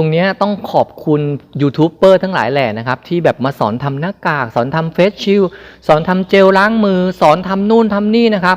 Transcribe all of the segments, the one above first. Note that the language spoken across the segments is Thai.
ตรงนี้ต้องขอบคุณยูทูบเบอร์ทั้งหลายแหล่นะครับ ที่แบบมาสอนทำหน้ากาก สอนทำเฟสชิลสอนทำเจลล้างมือ สอนทำนู่นทำนี่นะครับ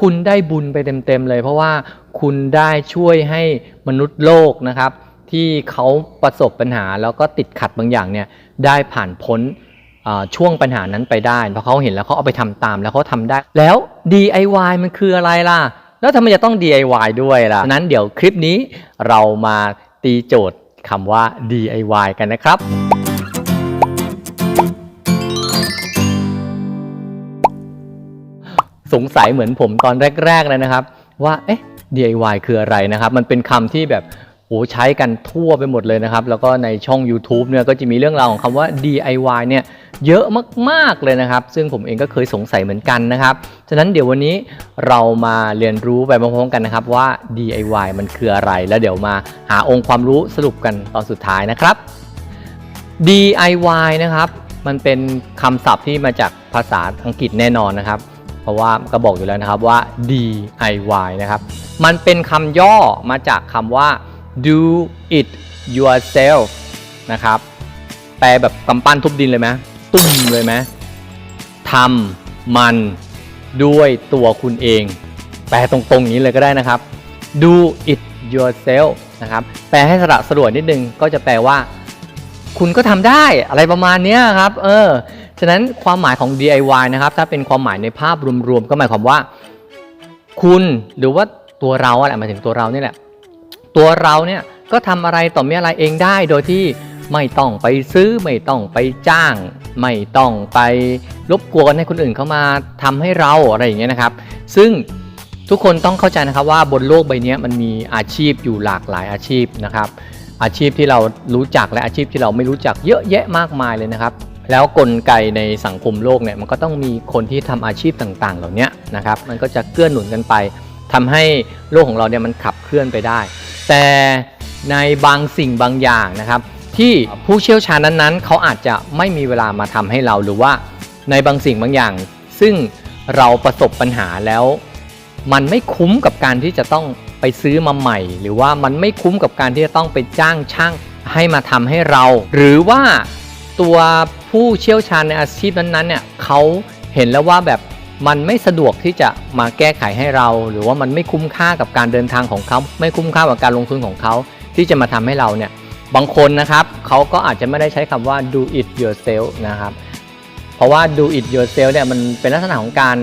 คุณได้บุญไปเต็มๆเลย เพราะว่าคุณได้ช่วยให้มนุษย์โลกนะครับ ที่เขาประสบปัญหาแล้วก็ติดขัดบางอย่างเนี่ยได้ผ่านพ้นช่วงปัญหานั้นไปได้เพราะเขาเห็นแล้วเขาเอาไปทำตามแล้วเขาทำได้ แล้ว DIY มันคืออะไรล่ะ แล้วทำไมจะต้อง DIY ด้วยล่ะฉะนั้นเดี๋ยวคลิปนี้เรามาตีโจทย์ คำว่า DIY กันนะครับ สงสัยเหมือนผมตอนแรกๆเลยนะครับ ว่าเอ๊ะ DIY คืออะไรนะครับ มันเป็นคำที่แบบ โอ้ใช้กันทั่วไปหมดเลยนะครับ แล้วก็ในช่อง YouTube เนี่ยก็จะมีเรื่องราวของคำว่า DIY เนี่ยเยอะมากๆเลยนะครับ ซึ่งผมเองก็เคยสงสัยเหมือนกันนะครับ ฉะนั้นเดี๋ยววันนี้เรามาเรียนรู้ไปพร้อมๆกันนะครับว่า DIY มันคืออะไร แล้วเดี๋ยวมาหาองค์ความรู้สรุปกันตอนสุดท้ายนะครับ DIY นะครับ มันเป็นคำศัพท์ที่มาจากภาษาอังกฤษแน่นอนนะครับ เพราะว่าก็บอกอยู่แล้วนะครับว่า DIY นะครับ มันเป็นคำย่อมาจากคำว่า do it yourself นะครับ แปลแบบกำปั้นทุบดินเลยไหมตุ้มเลยไหมทำมันด้วยตัวคุณเอง แปลตรงๆอย่างนี้เลยก็ได้นะครับ do it yourself นะครับ แปลให้สระสรวยนิดนึง ก็จะแปลว่า คุณก็ทำได้อะไรประมาณเนี้ยครับ เออ ฉะนั้นความหมายของ DIY นะครับ ถ้าเป็นความหมายในภาพรวมๆ ก็หมายความว่า คุณหรือว่าตัวเราอะไรหมายถึงตัวเรานี่แหละ ตัวเราเนี่ยก็ทำอะไรต่อมีอะไรเองได้โดยที่ไม่ต้องไปซื้อไม่ต้องไปจ้าง ไม่ต้องไปรบกวนให้คนอื่นเข้ามาทำให้เราอะไรอย่างเงี้ยนะครับ ซึ่งทุกคนต้องเข้าใจนะครับว่าบนโลกใบนี้มันมีอาชีพอยู่หลากหลายอาชีพนะครับ อาชีพที่เรารู้จักและอาชีพที่เราไม่รู้จักเยอะแยะมากมายเลยนะครับ แล้วกลไกในสังคมโลกเนี่ยมันก็ต้องมีคนที่ทำอาชีพต่างๆ เหล่านี้นะครับ มันก็จะเกื้อหนุนกันไป ทำให้โลกของเราเนี่ยมันขับเคลื่อนไปได้ แต่ในบางสิ่งบางอย่างนะครับ ที่ผู้เชี่ยวชาญนั้นๆ เขาอาจจะไม่มีเวลามาทำให้เราหรือว่าในบางสิ่งบางอย่าง ซึ่งเราประสบปัญหาแล้ว มันไม่คุ้มกับการที่จะต้องไปซื้อมาใหม่ หรือว่ามันไม่คุ้มกับการที่จะต้องไปจ้างช่างให้มาทำให้เรา หรือว่าตัวผู้เชี่ยวชาญในอาชีพนั้นๆเนี่ยเขาเห็นแล้วว่าแบบ มันไม่สะดวกที่จะมาแก้ไขให้เรา หรือว่ามันไม่คุ้มค่ากับการเดินทางของเขา ไม่คุ้มค่ากับการลงทุนของเขา ที่จะมาทำให้เราเนี่ยบางคนนะครับเขาก็อาจจะไม่ได้ใช้คำว่า do it yourself นะครับเพราะว่า do it yourself เนี่ยมันเป็นลักษณะของการ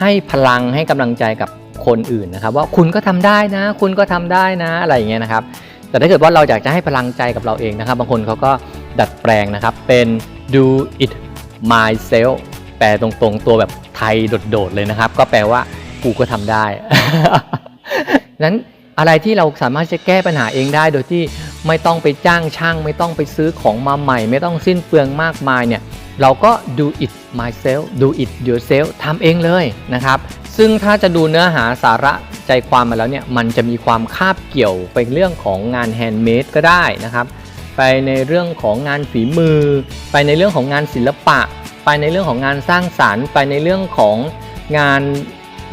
ให้พลังให้กำลังใจกับคนอื่นนะครับ ว่าคุณก็ทำได้นะ คุณก็ทำได้นะอะไรอย่างเงี้ยนะครับ แต่ถ้าเกิดว่าเราอยากจะให้พลังใจกับเราเองนะครับ บางคนเขาก็ดัดแปลงนะครับเป็น do it myself แปลตรงๆตัวแบบ ไทยโดดๆเลยนะครับ ก็แปลว่ากูก็ทำได้นั้นอะไรที่เราสามารถจะแก้ปัญหาเองได้ โดยที่ไม่ต้องไปจ้างช่าง ไม่ต้องไปซื้อของมาใหม่ ไม่ต้องสิ้นเปลืองมากมายเนี่ยเราก็ do it myself do it yourself ทำเองเลยนะครับ ซึ่งถ้าจะดูเนื้อหาสาระใจความมาแล้วเนี่ย มันจะมีความคาบเกี่ยวไปเรื่องของงานแฮนด์เมดก็ได้นะครับ ไปในเรื่องของงานฝีมือ ไปในเรื่องของงานศิลปะ ไปในเรื่องของงานสร้างสารรค์ ไปในเรื่องของงาน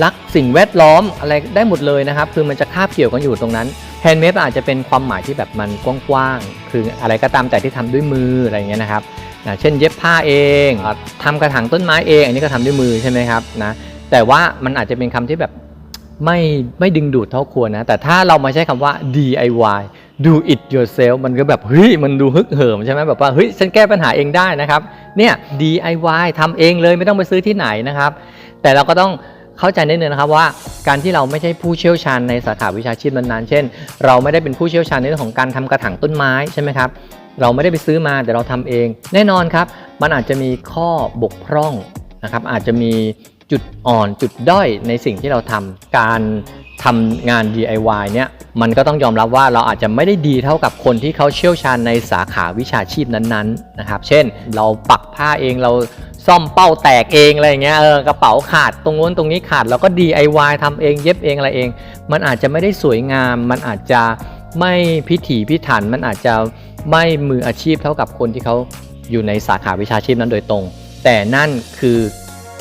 รักสิ่งแวดล้อมอะไรได้หมดเลยนะครับ คือมันจะคาบเกี่ยวกันอยู่ตรงนั้นแฮนด์เมดอาจจะเป็นความหมายที่แบบมันกว้างๆคืออะไรก็ตามแต่ที่ทำด้วยมืออะไรอย่างเงี้ยนะครับนะเช่นเย็บผ้าเองอะทำกระถางต้นไม้เอง อันนี้ก็ทำด้วยมือใช่ไหมครับนะแต่ว่ามันอาจจะเป็นคำที่แบบไม่ไม่ดึงดูดเท่าควรนะ แต่ถ้าเรามาใช้คำว่า DIY do it yourself มันก็แบบเฮ้ยมันดูฮึกเหิมใช่ไหมแบบว่าเฮ้ยฉันแก้ปัญหาเองได้นะครับ เนี่ย DIY ทำเองเลยไม่ต้องไปซื้อที่ไหนนะครับ แต่เราก็ต้องเข้าใจนิดนึงนะครับว่าการที่เราไม่ใช่ผู้เชี่ยวชาญในสาขาวิชาชีพนั้นๆ เช่น เราไม่ได้เป็นผู้เชี่ยวชาญในเรื่องของการทำกระถางต้นไม้ใช่ไหมครับ เราไม่ได้ไปซื้อมาแต่เราทำเอง แน่นอนครับ มันอาจจะมีข้อบกพร่องนะครับ อาจจะมีจุดอ่อนจุดด้อยในสิ่งที่เราทำการ ทำงาน DIY เนี่ยมันก็ต้องยอมรับว่าเราอาจจะไม่ได้ดีเท่ากับคนที่เขาเชี่ยวชาญในสาขาวิชาชีพนั้นๆนะครับ เช่น เราปักผ้าเองเราซ่อมเป้าแตกเองอะไรเงี้ยเออกระเป๋าขาดตรงนู้นตรงนี้ขาดเราก็ DIY ทำเองเย็บเองอะไรเอง มันอาจจะไม่ได้สวยงาม มันอาจจะไม่พิถีพิถัน มันอาจจะไม่มืออาชีพเท่ากับคนที่เขาอยู่ในสาขาวิชาชีพนั้นโดยตรง แต่นั่นคือ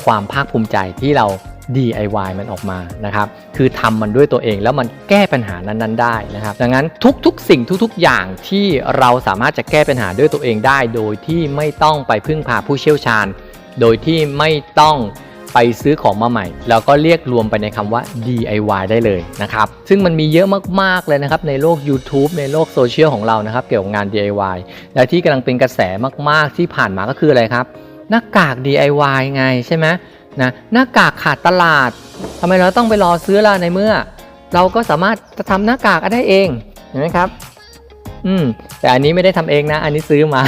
ความภาคภูมิใจที่เรา DIY มันออกมานะครับคือทำมันด้วยตัวเองแล้วมันแก้ปัญหานั้นๆได้นะครับดังนั้นทุกๆ สิ่งทุกๆ อย่างที่เราสามารถจะแก้ปัญหาด้วยตัวเองได้ โดยที่ไม่ต้องไปพึ่งพาผู้เชี่ยวชาญ โดยที่ไม่ต้องไปซื้อของมาใหม่ แล้วก็เรียกรวมไปในคำว่า DIY ได้เลยนะครับซึ่งมันมีเยอะมากๆเลยนะครับในโลก YouTube ในโลกโซเชียลของเรานะครับเกี่ยวกับงาน DIY และที่กำลังเป็นกระแสมากๆที่ผ่านมาก็คืออะไรครับหน้ากาก DIY ไงใช่ไหม นะหน้ากากขาดตลาดทำไมเราต้องไปรอซื้อล่ะในเมื่อ เราก็สามารถจะทำหน้ากากได้เองเห็นไหมครับ อืมแต่อันนี้ไม่ได้ทำเองนะ อันนี้ซื้อมา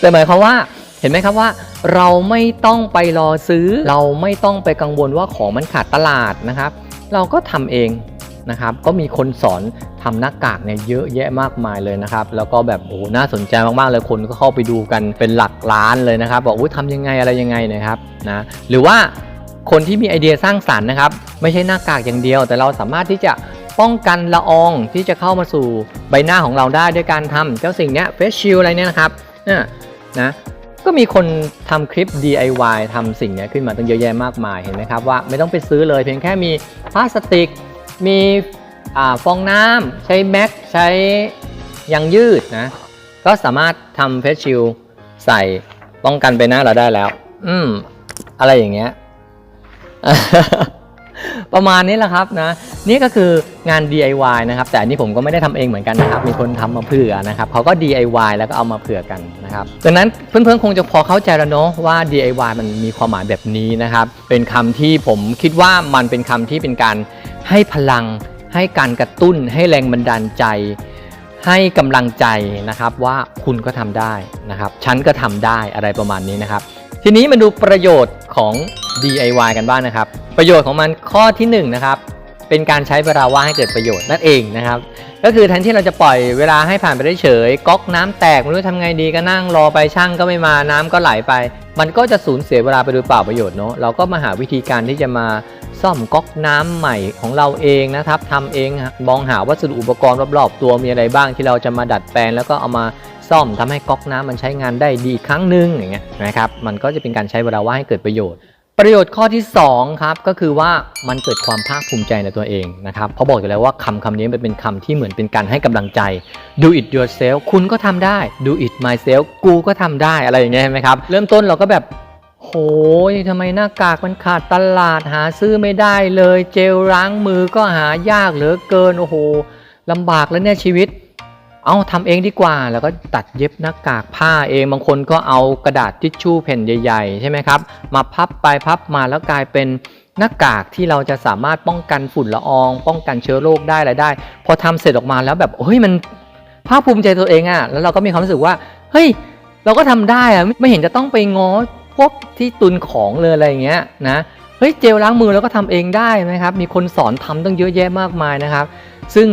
แต่หมายความว่าเห็นไหมครับว่า เราไม่ต้องไปรอซื้อ เราไม่ต้องไปกังวลว่าของมันขาดตลาดนะครับ เราก็ทำเอง นะครับก็มีคนสอนทำหน้ากากเนี่ยเยอะแยะมากมายเลยนะครับแล้วก็แบบโอ้โหน่าสนใจมากๆเลยคนก็เข้าไปดูกันเป็นหลักล้านเลยนะครับบอกอุ้ยทำยังไงอะไรยังไงนะครับนะหรือว่าคนที่มีไอเดียสร้างสรรค์นะครับ ไม่ใช่หน้ากากอย่างเดียว แต่เราสามารถที่จะป้องกันละอองที่จะเข้ามาสู่ใบหน้าของเราได้ด้วยการทำเจ้าสิ่งเนี้ยเฟสชิลอะไรเนี่ยนะครับเนี่ยนะก็มีคนทำคลิป DIY ทำสิ่งนี้ขึ้นมาตั้งเยอะแยะมากมายเห็นไหมครับว่าไม่ต้องไปซื้อเลยเพียงแค่มีพลาสติก มีอฟองน้ำใช้แม็กใช้ยางยืดนะ ก็สามารถทำเฟสชิลใส่ป้องกันใบหน้าเราได้แล้ว อืม อะไรอย่างเงี้ย ประมาณนี้แหละครับนะ นี่ก็คืองาน DIY นะครับ แต่อันนี้ผมก็ไม่ได้ทำเองเหมือนกันนะครับ มีคนทำมาเผื่อนะครับเขาก็ DIY แล้วก็เอามาเผื่อกันนะครับดังนั้นเพื่อนๆคงจะพอเข้าใจแล้วเนาะว่า DIY มันมีความหมายแบบนี้นะครับ เป็นคำที่ผมคิดว่ามันเป็นคำที่เป็นการ ให้พลัง ให้การกระตุ้น ให้แรงบันดาลใจ ให้กำลังใจนะครับว่าคุณก็ทำได้นะครับ ฉันก็ทำได้อะไรประมาณนี้นะครับ ทีนี้มาดูประโยชน์ของ DIY กันบ้างนะครับ ประโยชน์ของมันข้อที่1นงนะครับเป็นการใช้เวลาว่างให้เกิดประโยชน์นั่นเองนะครับ ก็คือแทนที่เราจะปล่อยเวลาให้ผ่านไปได้เฉยก๊อกน้ำแตกไม่รู้ทำไงดีก็นั่งรอไปช่างก็ไม่มาน้ำก็ไหลไป มันก็จะสูญเสียเวลาไปโดยเปล่าประโยชน์เนาะเราก็มาหาวิธีการที่จะมาซ่อมก๊อกน้ำใหม่ของเราเองนะครับทำเองมองหาวัสดุอุปกรณ์รอบๆตัวมีอะไรบ้างที่เราจะมาดัดแปลงแล้วก็เอามาซ่อมทำให้ก๊อกน้ำมันใช้งานได้ดีครั้งหนึ่งอย่างเงี้ยนะครับมันก็จะเป็นการใช้เวลาว่างให้เกิดประโยชน์ ประโยชน์ข้อที่2ครับก็คือว่ามันเกิดความภาคภูมิใจในตัวเองนะครับเพราะบอกอยู่แล้วว่าคำคำนี้มันเป็นคำที่เหมือนเป็นการให้กำลังใจ do it yourself คุณก็ทำได้ do it myself กูก็ทำได้อะไรอย่างเงี้ยใช่ไหมครับ เริ่มต้นเราก็แบบโหยทำไมหน้ากากมันขาดตลาดหาซื้อไม่ได้เลย เจลล้างมือก็หายากเหลือเกินโอ้โหลำบากแล้วเนี่ยชีวิต เอาทำเองดีกว่า แล้วก็ตัดเย็บหน้ากากผ้าเองบางคนก็เอากระดาษทิชชู่แผ่นใหญ่ๆใช่ไหมครับมาพับไปพับมาแล้วกลายเป็นหน้ากากที่เราจะสามารถป้องกันฝุ่นละออง ป้องกันเชื้อโรคได้อะไรได้ พอทำเสร็จออกมาแล้วแบบเฮ้ยมันภาคภูมิใจตัวเองอะแล้วเราก็มีความรู้สึกว่าเฮ้ยเราก็ทำได้อะไม่ไม่เห็นจะต้องไปง้อพวกที่ตุนของเลยอะไรอย่างเงี้ยนะเฮ้ยเจลล้างมือเราก็ทำเองได้นะครับมีคนสอนทำตั้งเยอะแยะมากมายนะครับ ซึ่ง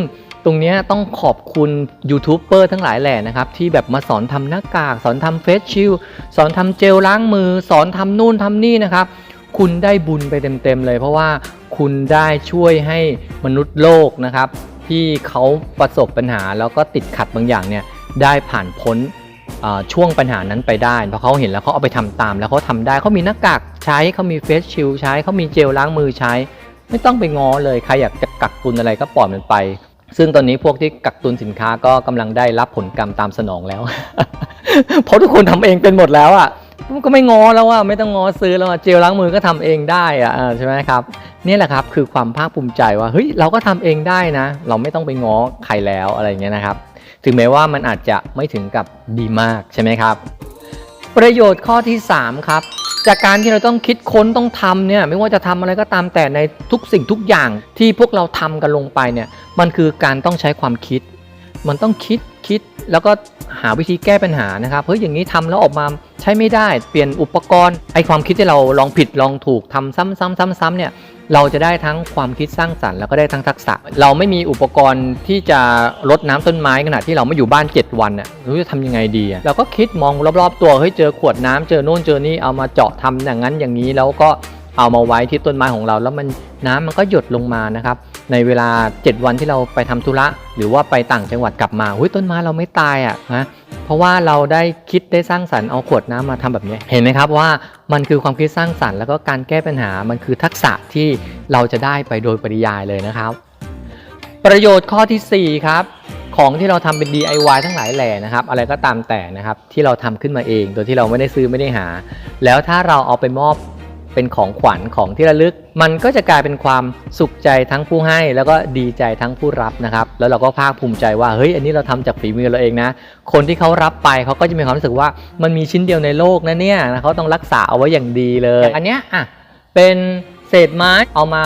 ตรงนี้ต้องขอบคุณยูทูบเบอร์ทั้งหลายแหล่นะครับ ที่แบบมาสอนทำหน้ากาก สอนทำเฟสชิลสอนทำเจลล้างมือ สอนทำนู่นทำนี่นะครับ คุณได้บุญไปเต็มๆเลย เพราะว่าคุณได้ช่วยให้มนุษย์โลกนะครับ ที่เขาประสบปัญหาแล้วก็ติดขัดบางอย่างเนี่ยได้ผ่านพ้นช่วงปัญหานั้นไปได้เพราะเขาเห็นแล้วเขาเอาไปทำตาม แล้วเขาทำได้เขามีหน้ากากใช้เขามีเฟสชิลใช้เขามีเจลล้างมือใช้ ไม่ต้องไปง้อเลยใครอยากจะกักตุนอะไรก็ปล่อยมันไป ซึ่งตอนนี้พวกที่กักตุนสินค้าก็กำลังได้รับผลกรรมตามสนองแล้ว เพราะทุกคนทำเองเป็นหมดแล้วอะก็ไม่ง้อแล้วว่าไม่ต้องง้อซื้อแล้วเจลล้างมือก็ทำเองได้อะอ่าใช่ไหมครับนี่แหละครับคือความภาคภูมิใจว่าเฮ้ยเราก็ทำเองได้นะ เราไม่ต้องไปง้อใครแล้วอะไรเงี้ยนะครับ ถึงแม้ว่ามันอาจจะไม่ถึงกับดีมากใช่ไหมครับ ประโยชน์ข้อที่ 3 ครับ จากการที่เราต้องคิดค้นต้องทำเนี่ยไม่ว่าจะทำอะไรก็ตามแต่ในทุกสิ่งทุกอย่างที่พวกเราทำกันลงไปเนี่ยมันคือการต้องใช้ความคิด มันต้องคิดคิดแล้วก็หาวิธีแก้ปัญหานะครับเฮ้ยอย่างนี้ทำแล้วออกมาใช้ไม่ได้ เปลี่ยนอุปกรณ์ไอความคิดที่เราลองผิดลองถูกทำซ้ำๆๆๆเนี่ย เราจะได้ทั้งความคิดสร้างสรรค์แล้วก็ได้ทั้งทักษะ เราไม่มีอุปกรณ์ที่จะรดน้ำต้นไม้ขณะที่เราไม่อยู่บ้าน 7 วันน่ะรู้จะทำยังไงดีอะเราก็คิดมองรอบๆ ตัวเฮ้ยเจอขวดน้ำเจอโน่นเจอนี่เอามาเจาะทำอย่างนั้นอย่างนี้แล้วก็เอามาไว้ที่ต้นไม้ของเรา แล้วมันน้ำมันก็หยดลงมานะครับ ในเวลา 7 วันที่เราไปทำธุระ หรือว่าไปต่างจังหวัดกลับมาหุ้ยต้นไม้เราไม่ตายอะนะเพราะว่าเราได้คิดได้สร้างสรรค์เอาขวดน้ำมาทำแบบนี้ เห็นไหมครับว่ามันคือความคิดสร้างสรรค์แล้วก็การแก้ปัญหามันคือทักษะที่เราจะได้ไปโดยปริยายเลยนะครับ ประโยชน์ข้อทีสี่4 ครับของที่เราทำเป็น DIY ทั้งหลายแหล่นะครับ อะไรก็ตามแต่นะครับที่เราทำขึ้นมาเอง โดยที่เราไม่ได้ซื้อไม่ได้หา แล้วถ้าเราเอาไปมอบ เป็นของขวัญของที่ระลึก มันก็จะกลายเป็นความสุขใจทั้งผู้ให้ แล้วก็ดีใจทั้งผู้รับนะครับ แล้วเราก็ภาคภูมิใจว่าเฮ้ยอันนี้เราทำจากฝีมือเราเองนะ คนที่เขารับไปเขาก็จะมีความรู้สึกว่ามันมีชิ้นเดียวในโลกนะเนี่ยนะเขาต้องรักษาเอาไว้อย่างดีเลย อันเนี้ยอะเป็นเศษไม้เอามา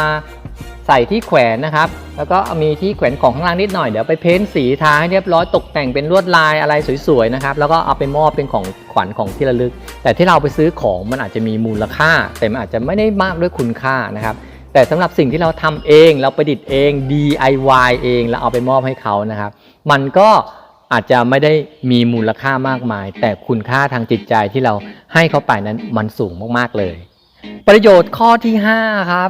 ใส่ที่แขวนนะครับ แล้วก็มีที่แขวนของข้างล่างนิดหน่อย เดี๋ยวไปเพ้นสีทาให้เรียบร้อยตกแต่งเป็นลวดลายอะไรสวยๆนะครับ แล้วก็เอาไปมอบเป็นของขวัญของที่ระลึก แต่ที่เราไปซื้อของมันอาจจะมีมูลค่า แต่มันอาจจะไม่ได้มากด้วยคุณค่านะครับ แต่สำหรับสิ่งที่เราทำเองเราประดิษฐ์เอง DIY เองแล้วเอาไปมอบให้เขานะครับ มันก็อาจจะไม่ได้มีมูลค่ามากมาย แต่คุณค่าทางจิตใจที่เราให้เขาไปนั้นมันสูงมากๆเลย ประโยชน์ข้อที่ 5 ครับ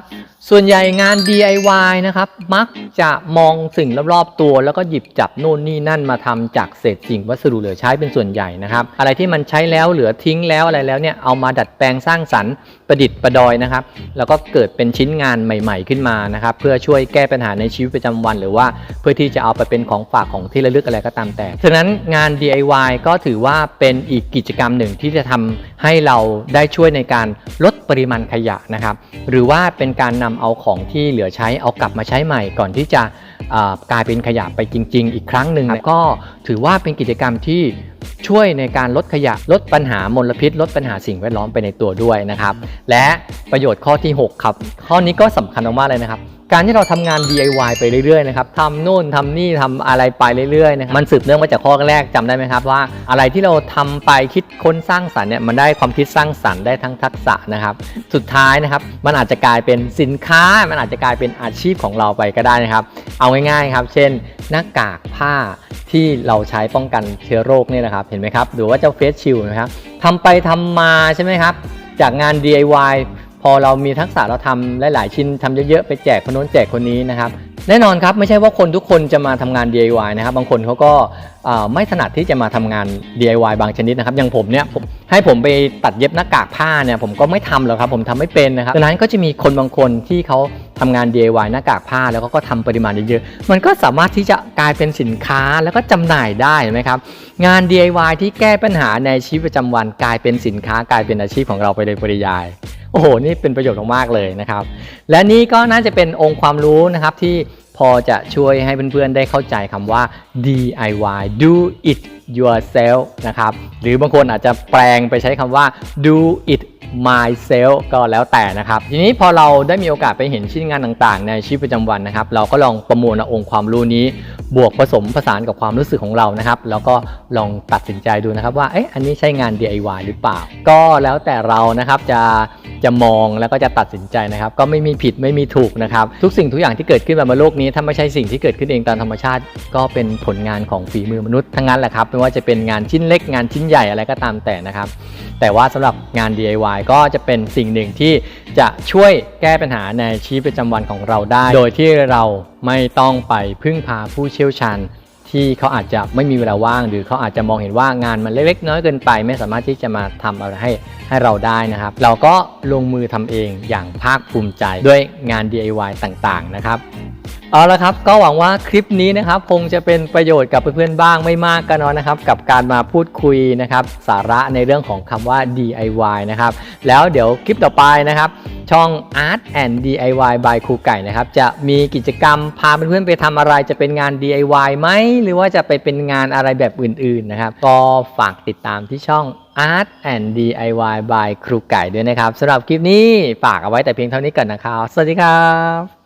ส่วนใหญ่งาน DIY นะครับ มักจะมองสิ่งรอบๆตัว แล้วก็หยิบจับโน่นนี่นั่นมาทำจากเศษสิ่งวัสดุเหลือใช้เป็นส่วนใหญ่นะครับ อะไรที่มันใช้แล้วเหลือทิ้งแล้วอะไรแล้วเนี่ยเอามาดัดแปลงสร้างสรรค์ประดิษฐ์ประดอยนะครับ แล้วก็เกิดเป็นชิ้นงานใหม่ ๆ ขึ้นมานะครับ เพื่อช่วยแก้ปัญหาในชีวิตประจำวัน หรือว่าเพื่อที่จะเอาไปเป็นของฝากของที่ระลึกอะไรก็ตามแต่ฉะนั้นงาน DIY ก็ถือว่าเป็นอีกกิจกรรมหนึ่งที่จะทำให้เราได้ช่วยในการลดปริมาณขยะนะครับ หรือว่าเป็นการนำเอาของที่เหลือใช้เอากลับมาใช้ใหม่ก่อนที่จะอ่ากลายเป็นขยะไปจริง ๆ อีกครั้งหนึ่งนะก็ถือว่าเป็นกิจกรรมที่ ช่วยในการลดขยะลดปัญหามลพิษ ลดปัญหาสิ่งแวดล้อมไปในตัวด้วยนะครับ และประโยชน์ข้อที่ 6 ครับ ข้อนี้ก็สำคัญมากเลยนะครับ การที่เราทำงาน DIY ไปเรื่อยๆนะครับทำโน่นทำนี่ทำอะไรไปเรื่อยๆนะครับมันสืบเนื่องมาจากข้อแรกจำได้ไหมครับว่า อะไรที่เราทำไปคิดค้นสร้างสรรค์เนี่ยมันได้ความคิดสร้างสรรค์ได้ทั้งทักษะนะครับ สุดท้ายนะครับมันอาจจะกลายเป็นสินค้า มันอาจจะกลายเป็นอาชีพของเราไปก็ได้นะครับ เอาง่ายๆครับ เช่น หน้ากากผ้าที่เราใช้ป้องกันเชื้อโรคเนี่ยนะครับเห็นไหมครับหรือว่าเจ้าเฟสชิลนะครับทำไปทำมาใช่ไหมครับ จากงาน DIY พอเรามีทักษะเราทำหลายๆชิ้นทำเยอะๆไปแจกคนโน้นแจกคนนี้นะครับ แน่นอนครับไม่ใช่ว่าคนทุกคนจะมาทำงาน DIY นะครับบางคนเขาก็ไม่ถนัดที่จะมาทำงาน DIY บางชนิดนะครับอย่างผมเนี่ยให้ผมไปตัดเย็บหน้ากากผ้าเนี่ยผมก็ไม่ทำหรอกครับผมทำไม่เป็นนะครับดังนั้นก็จะมีคนบางคนที่เขาทำงาน DIY หน้ากากผ้าแล้วก็ก็ทำปริมาณเยอะๆมันก็สามารถที่จะกลายเป็นสินค้าแล้วก็จำหน่ายได้เห็นไหมครับงาน DIY ที่แก้ปัญหาในชีวิตประจำวันกลายเป็นสินค้ากลายเป็นอาชีพของเราไปโดยปริยาย โอ้โห นี่เป็นประโยชน์มากๆเลยนะครับ และนี่ก็น่าจะเป็นองค์ความรู้นะครับที่พอจะช่วยให้เพื่อนๆได้เข้าใจคำว่า DIY do it yourself นะครับ หรือบางคนอาจจะแปลงไปใช้คำว่า do it myself ก็แล้วแต่นะครับ ทีนี้พอเราได้มีโอกาสไปเห็นชิ้นงานต่างๆ ในชีวิตประจำวันนะครับ เราก็ลองประมวลองค์ความรู้นี้ บวกผสมผสานกับความรู้สึกของเรานะครับ แล้วก็ลองตัดสินใจดูนะครับว่าเอ๊ะอันนี้ใช่งาน DIY หรือเปล่า ก็แล้วแต่เรานะครับจะจะมองแล้วก็จะตัดสินใจนะครับ ก็ไม่มีผิดไม่มีถูกนะครับ ทุกสิ่งทุกอย่างที่เกิดขึ้นบนโลกนี้ ถ้าไม่ใช่สิ่งที่เกิดขึ้นเองตามธรรมชาติ ก็เป็นผลงานของฝีมือมนุษย์ทั้งนั้นแหละครับไม่ว่าจะเป็นงานชิ้นเล็กงานชิ้นใหญ่อะไรก็ตามแต่นะครับ แต่ว่าสำหรับงาน DIY ก็จะเป็นสิ่งหนึ่งที่จะช่วยแก้ปัญหาในชีวิตประจำวันของเราได้ โดยที่เรา ไม่ต้องไปพึ่งพาผู้เชี่ยวชาญ ที่เขาอาจจะไม่มีเวลาว่าง หรือเขาอาจจะมองเห็นว่างานมันเล็กๆน้อยเกินไป ไม่สามารถที่จะมาทำอะไรให้ให้เราได้นะครับ เราก็ลงมือทำเองอย่างภาคภูมิใจด้วยงาน DIY ต่างๆนะครับเอาละครับก็หวังว่าคลิปนี้นะครับคงจะเป็นประโยชน์กับเพื่อนๆบ้างไม่มากก็น้อยนะครับ กับการมาพูดคุยนะครับ สาระในเรื่องของคำว่า DIY นะครับ แล้วเดี๋ยวคลิปต่อไปนะครับ ช่อง Art and DIY by ครูไก่นะครับ จะมีกิจกรรมพาเพื่อนๆไปทำอะไรจะเป็นงาน DIY ไหมหรือว่าจะไปเป็นงานอะไรแบบอื่นๆนะครับ ก็ฝากติดตามที่ช่อง Art and DIY by ครูไก่ด้วยนะครับสำหรับคลิปนี้ฝากเอาไว้แต่เพียงเท่านี้ก่อนนะครับ สวัสดีครับ